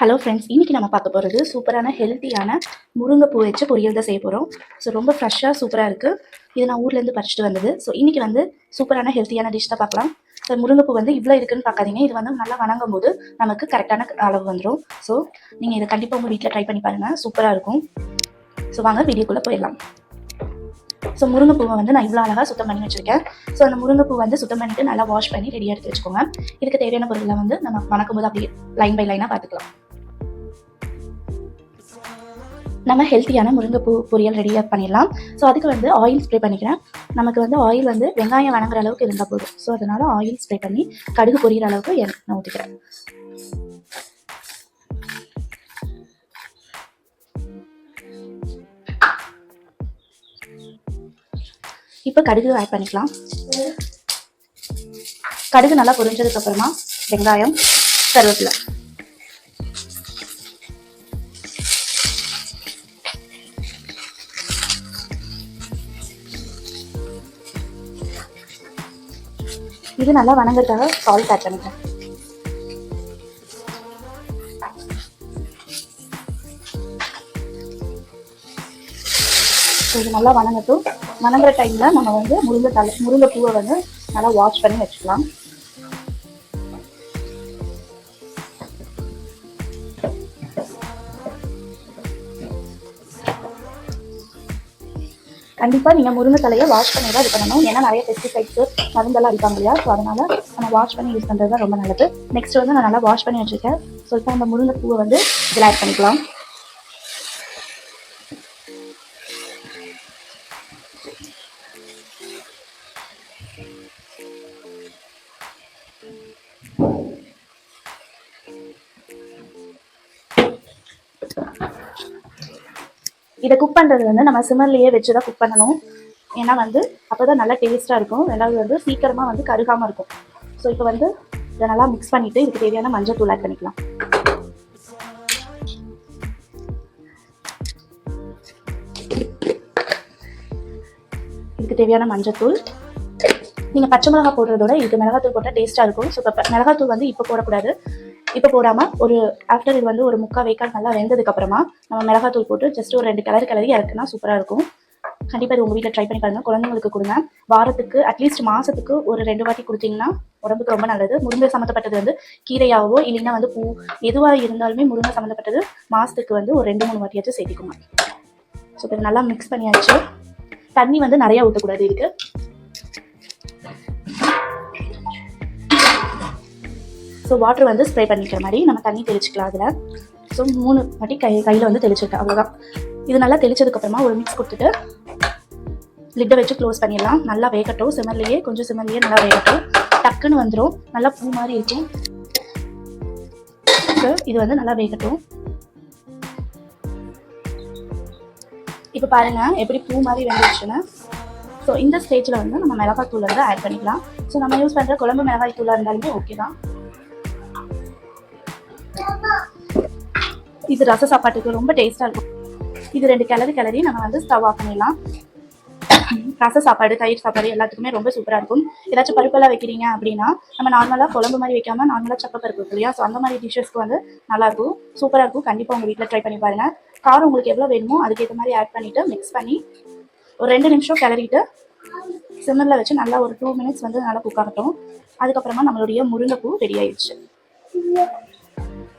Hello friends இன்னைக்கு நம்ம பார்க்க போகிறது சூப்பரான ஹெல்த்தியான முருங்கைப்பூ வச்சு பொரியல் தான் செய்ய போகிறோம் ஸோ ரொம்ப ஃப்ரெஷ்ஷாக சூப்பராக இருக்குது இது நான் ஊர்லேருந்து பறிச்சுட்டு வந்தது. ஸோ இன்றைக்கி வந்து சூப்பரான ஹெல்த்தியான டிஷ் தான் பார்க்கலாம். ஸோ முருங்கைப்பூ வந்து இவ்வளோ இருக்குன்னு பார்க்காதீங்க. இது வந்து நல்லா வணங்கும் போது நமக்கு கரெக்டான அளவு வந்துடும் ஸோ நீங்கள் இதை கண்டிப்பாக உங்கள் வீட்டில் ட்ரை பண்ணி பாருங்கள் சூப்பராக இருக்கும். ஸோ வாங்க வீடியோக்குள்ளே போயிடலாம். ஸோ முருங்கைப்பூவை வந்து நான் இவ்வளோ அழகாக சுத்தம் பண்ணி வச்சுருக்கேன். ஸோ அந்த முருங்கைப்பூ வந்து சுத்தம் பண்ணிட்டு நல்லா வாஷ் பண்ணி ரெடியாக எடுத்து வச்சுக்கோங்க. இதுக்கு தேவையான பொருளை வந்து நம்ம வணக்கும் போது அப்படியே லைன் பை லைனாக பார்த்துக்கலாம். நம்ம ஹெல்த்தியான முருங்கைப்பூ பொரியல் ரெடியாக பண்ணிடலாம். ஸோ அதுக்கு வந்து ஆயில் ஸ்ப்ரே பண்ணிக்கிறேன். நமக்கு வந்து ஆயில் வந்து வெங்காயம் வணங்குற அளவுக்கு இருந்தால் போதும். ஸோ அதனால் ஆயில் ஸ்ப்ரே பண்ணி கடுகு பொரியிற அளவுக்கு எண்ணெய் நான் ஊற்றிக்கிறேன் இப்போ கடுகு ஆட் பண்ணிக்கலாம். கடுகு நல்லா பொரிஞ்சதுக்கப்புறமா வெங்காயம் கருவேப்பிலை. இது நல்லா வணங்குறதுக்காக சால்ட் ஆட் பண்ணிக்கிறேன் இது நல்லா வணங்கட்டும். வணங்குற டைமில் நம்ம வந்து முருங்கை தலை முருங்கை பூவை வந்து நல்லா வாஷ் பண்ணி வச்சுக்கலாம். கண்டிப்பாக நீங்கள் முருங்கை தலையை வாஷ் பண்ணி தான் இது பண்ணணும். ஏன்னா நிறைய பெஸ்டிசைட்ஸு மருந்தெல்லாம் அடிப்பாங்க இல்லையா? ஸோ அதனால் நம்ம வாஷ் பண்ணி யூஸ் பண்ணுறது தான் ரொம்ப நல்லது. நெக்ஸ்ட் வந்து நான் நல்லா வாஷ் பண்ணி வச்சுருக்கேன். ஸோ இப்போ அந்த முருங்கை பூவை வந்து இதில் ஆட் பண்ணிக்கலாம். இதை குக் பண்ணுறது வந்து நம்ம சிமர்லேயே வச்சு தான் குக் பண்ணணும். ஏன்னா வந்து அப்போ தான் நல்லா டேஸ்ட்டாக இருக்கும். ரெண்டாவது வந்து சீக்கிரமாக வந்து கருகாமல் இருக்கும். ஸோ இப்போ வந்து இதை நல்லா மிக்ஸ் பண்ணிவிட்டு இதுக்கு தேவையான மஞ்சள் தூள் ஆட் பண்ணிக்கலாம். இதுக்கு தேவையான மஞ்சத்தூள் நீங்கள் பச்சை மிளகாய் போடுறதோட இதுக்கு மிளகாத்தூள் போட்டால் டேஸ்ட்டாக இருக்கும். ஸோ இப்போ மிளகாத்தூள் வந்து இப்போ போடக்கூடாது. இப்போ போடாமல் ஒரு ஆஃப்டர் இது வந்து ஒரு முக்கால் வேக்கால் நல்லா வெந்ததுக்கு அப்புறமா நம்ம மிளகாத்தூள் போட்டு ஜஸ்ட் ஒரு ரெண்டு கலர் கலரி இறக்குனா சூப்பராக இருக்கும். கண்டிப்பாக இது உங்கள் வீட்டில் ட்ரை பண்ணி பாருங்கள் குழந்தைங்களுக்கு கொடுங்க. வாரத்துக்கு அட்லீஸ்ட் மாதத்துக்கு ஒரு ரெண்டு வாட்டி கொடுத்தீங்கன்னா உடம்புக்கு ரொம்ப நல்லது. முருங்கை சம்மந்தப்பட்டது வந்து கீரையாகவோ இல்லைன்னா வந்து பூ எதுவாக இருந்தாலுமே முருங்கை சம்மந்தப்பட்டது மாதத்துக்கு வந்து ஒரு ரெண்டு மூணு வாட்டியாச்சும் சேர்த்திக்கோங்க. ஸோ இப்போ நல்லா மிக்ஸ் பண்ணியாச்சு. தண்ணி வந்து நிறையா ஊற்றக்கூடாது இதுக்கு. ஸோ வாட்டர் வந்து ஸ்ப்ரே பண்ணிக்கிற மாதிரி நம்ம தண்ணி தெளிச்சிக்கலாம் அதில். ஸோ மூணு வாட்டி கை கையில் வந்து தெளிச்சிருக்கேன். அவ்வளோதான் இது நல்லா தெளிச்சதுக்கப்புறமா ஒரு மிக்ஸ் கொடுத்துட்டு லிட்டை வச்சு க்ளோஸ் பண்ணிடலாம். நல்லா வேகட்டும். சிமர்லேயே கொஞ்சம் சிமர்லேயே நல்லா வேகட்டும். டக்குன்னு வந்துடும் நல்லா பூ மாதிரி இருக்கும். ஸோ இது வந்து நல்லா வேகட்டும். இப்போ பாருங்கள் எப்படி பூ மாதிரி வெந்துருச்சுன்னு. ஸோ இந்த ஸ்டேஜில் வந்து நம்ம மிளகாய் தூள் வந்து ஆட் பண்ணிக்கலாம். ஸோ நம்ம யூஸ் பண்ணுற குழம்பு மிளகாய் தூளாக இருந்தாலுமே ஓகே தான். இது ரச சாப்பாட்டுக்கு ரொம்ப டேஸ்ட்டாக இருக்கும். இது ரெண்டு கிளறி கிளறி நம்ம வந்து ஸ்டவ் ஆஃப் பண்ணிடலாம். ரச சாப்பாடு தயிர் சாப்பாடு எல்லாத்துக்குமே ரொம்ப சூப்பராக இருக்கும். ஏதாச்சும் பருப்பெல்லாம் வைக்கிறீங்க அப்படின்னா நம்ம நார்மலாக குழம்பு மாதிரி வைக்காம நார்மலாக சப்பை பருப்பு இல்லையா? ஸோ அந்த மாதிரி டிஷ்ஷஸ்க்கு வந்து நல்லாயிருக்கும் சூப்பராக இருக்கும். கண்டிப்பாக உங்கள் வீட்டில் ட்ரை பண்ணி பாருங்கள் காரம் உங்களுக்கு எவ்வளோ வேணுமோ அதுக்கேற்ற மாதிரி ஆட் பண்ணிவிட்டு மிக்ஸ் பண்ணி ஒரு ரெண்டு நிமிஷம் கிளறிட்டு சிம்மரில் வச்சு நல்லா ஒரு டூ மினிட்ஸ் வந்து நல்லா குக் ஆகட்டும். அதுக்கப்புறமா நம்மளுடைய முருங்கைப்பூ ரெடி ஆயிடுச்சு.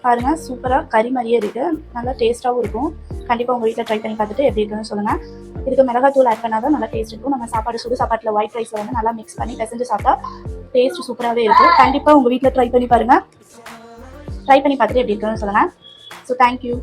பாருங்கள் சூப்பராக கறி மாதிரியே இருக்குது நல்லா டேஸ்ட்டாகவும் இருக்கும். கண்டிப்பாக உங்கள் வீட்டில் ட்ரை பண்ணி பார்த்துட்டு எப்படி இருக்குன்னு சொல்லுங்கள் இதுக்கு மிளகாத்தூள் ஆட் பண்ணால் தான் நல்லா டேஸ்ட் இருக்கும். நம்ம சாப்பாடு சுடு சாப்பாட்டில் ஒயிட் ரைஸ் வந்து நல்லா மிக்ஸ் பண்ணி பிசைஞ்சு சாப்பிட்டா டேஸ்ட் சூப்பராகவே இருக்கும் கண்டிப்பாக உங்கள் வீட்டில் ட்ரை பண்ணி பாருங்கள் ட்ரை பண்ணி பார்த்துட்டு எப்படி இருக்குன்னு சொல்லுங்கள் ஸோ தேங்க்யூ